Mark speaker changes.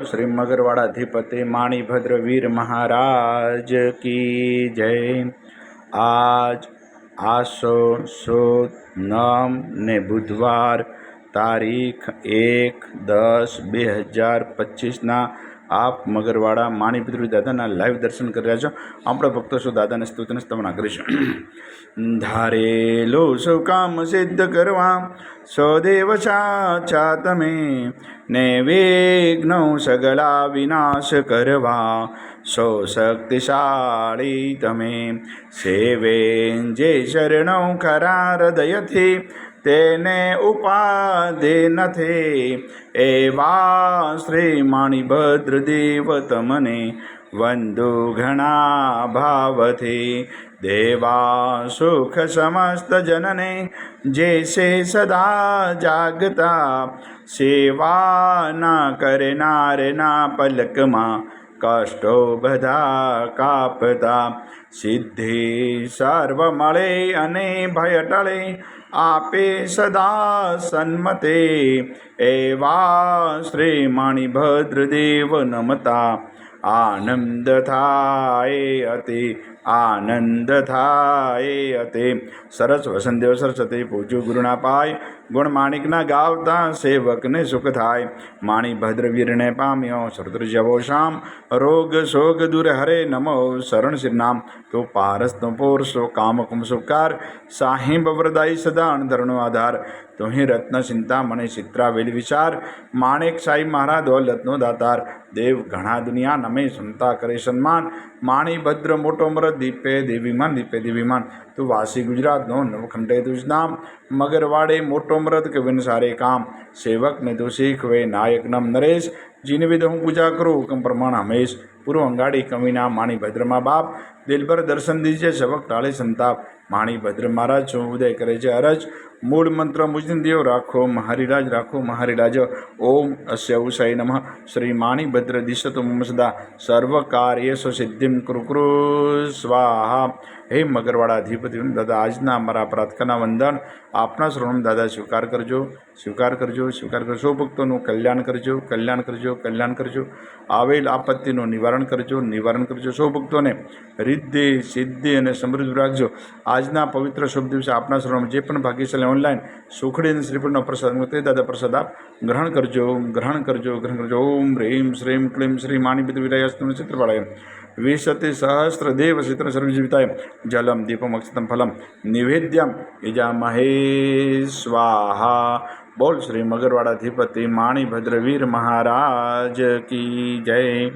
Speaker 1: શ્રી મગરવાડાધિપતિ માણીભદ્ર વીર મહારાજ કી જય. આજ આસો સુદ નમ ને બુધવાર તારીખ એક દસ બે હજાર પચીસના આપ મગરવાડા પિતૃ દાદાના લાઈવ દર્શન કરી રહ્યા છો. આપણે ભક્તો શું દાદાને સ્તુતને સ્તમના કરીશું ધારેલો સૌ કામ સિદ્ધ કરવા, સૌદેવ સાચા તમે ને વિઘ્નો સગળા વિનાશ કરવા, સો શક્તિશાળી તમે સેવે જે શરણો ખરા હૃદયથી તેને ઉપાધિ નથી, એવા શ્રી માણીભદ્ર દેવ તમને વંદુ ઘણા ભાવથી. દેવા સુખ સમસ્ત જનને, જે છે સદા જાગતા, સેવા ના કરનારના પલકમાં કષ્ટો બધા કાપતા. સિદ્ધિ સર્વ મળે અને ભય ટળે આપે સદા સન્મતે. એવા શ્રી મણિભદ્રદેવ નમતા. આનંદ થાય અતિ, આનંદ થાય અતિ. સરસ વસંતદેવ સરસ્વતી પૂજ્યું ગુરુના પાય. ગુણ માણિકના ગાવતા સેવકને સુખ થાય. માણી ભદ્રવીરને પામ્યો સરતુર જવો શામ. રોગ શોગ દૂર હરે નમો શરણ શ્રીનામ. તો પારસ નો પોરસો કામ કુમ સુકાર સાહિબ વરદાઈ સદા અણધરણો આધાર. તુહી રત્ન ચિંતા મને ચિત્રા વેલ વિચાર. માણેક સાઈ મહારા દોલતનો દાતાર. દેવ ઘણા દુનિયા નમે સુનતા કરે સન્માન. માણી ભદ્ર મોટો મરદ દીપે દેવીમાન દીપે દેવીમાન. તું વાસી ગુજરાતનો નવખંડે તુજ નામ મગરવાડે મોટો મરદ કે વિન સારે કામ. સેવકને તું શીખવે નાયક નમ નરેશ. જીને વિધ હું પૂજા કરું હુકમ પ્રમાણ હમેશ. પૂર્વ અંગાડી કવિના માણી ભદ્રમાં બાપ દિલભર દર્શન દીજે સબક ટાળે સંતાપ. માણી ભદ્ર મહારાજ ઉદય કરે છે અરજ? મૂળ મંત્ર મુજન દેવ રાખો, મહારીરાજ રાખો, મહારીરાજ. ઓમ અસ્ય ઉષાય નમઃ. શ્રી માણી ભદ્ર દિશતો સદા સર્વ સિદ્ધિમ કૃકૃ સ્વાહા. હે મગરવાળા અધિપતિ દાદા, આજના અમારા પ્રાર્થના વંદન આપના શ્રવણ દાદા, સ્વીકાર કરજો સ્વીકાર કરજો સ્વીકાર કરજો. ભક્તોનું કલ્યાણ કરજો કલ્યાણ કરજો કલ્યાણ કરજો. આવેલ આપત્તિનું નિવારણ કરજો, નિવારણ કરજો સૌ ભક્તોને. રિદ્ધિ, સિદ્ધિ અને સમૃદ્ધ રાખજો. આજના પવિત્ર શુભ દિવસે આપના શરણમાં જે પણ ભાગ્યશાળી ઓનલાઈન સુખડી અને શ્રીફળનો પ્રસાદ તે દાદા પ્રસાદ આપ ગ્રહણ કરજો ગ્રહણ કરજો ગ્રહણ કરજો. ઓમ હ્રીમ શ્રીમ, ક્લીમ, શ્રી માણીપિત વિરાયસ્તુ ચિત્રપાળાય. વિશતિ સહસ્ર દેવ ચિત્ર સર્વજીવિતાય જલમ, દીપમ, અક્ષતમ, ફલમ. નિવેદ્યમ ઇજામહે સ્વાહા. બોલ શ્રી મગરવાડાધિપતિ માણીભદ્રવીર મહારાજ કી જય.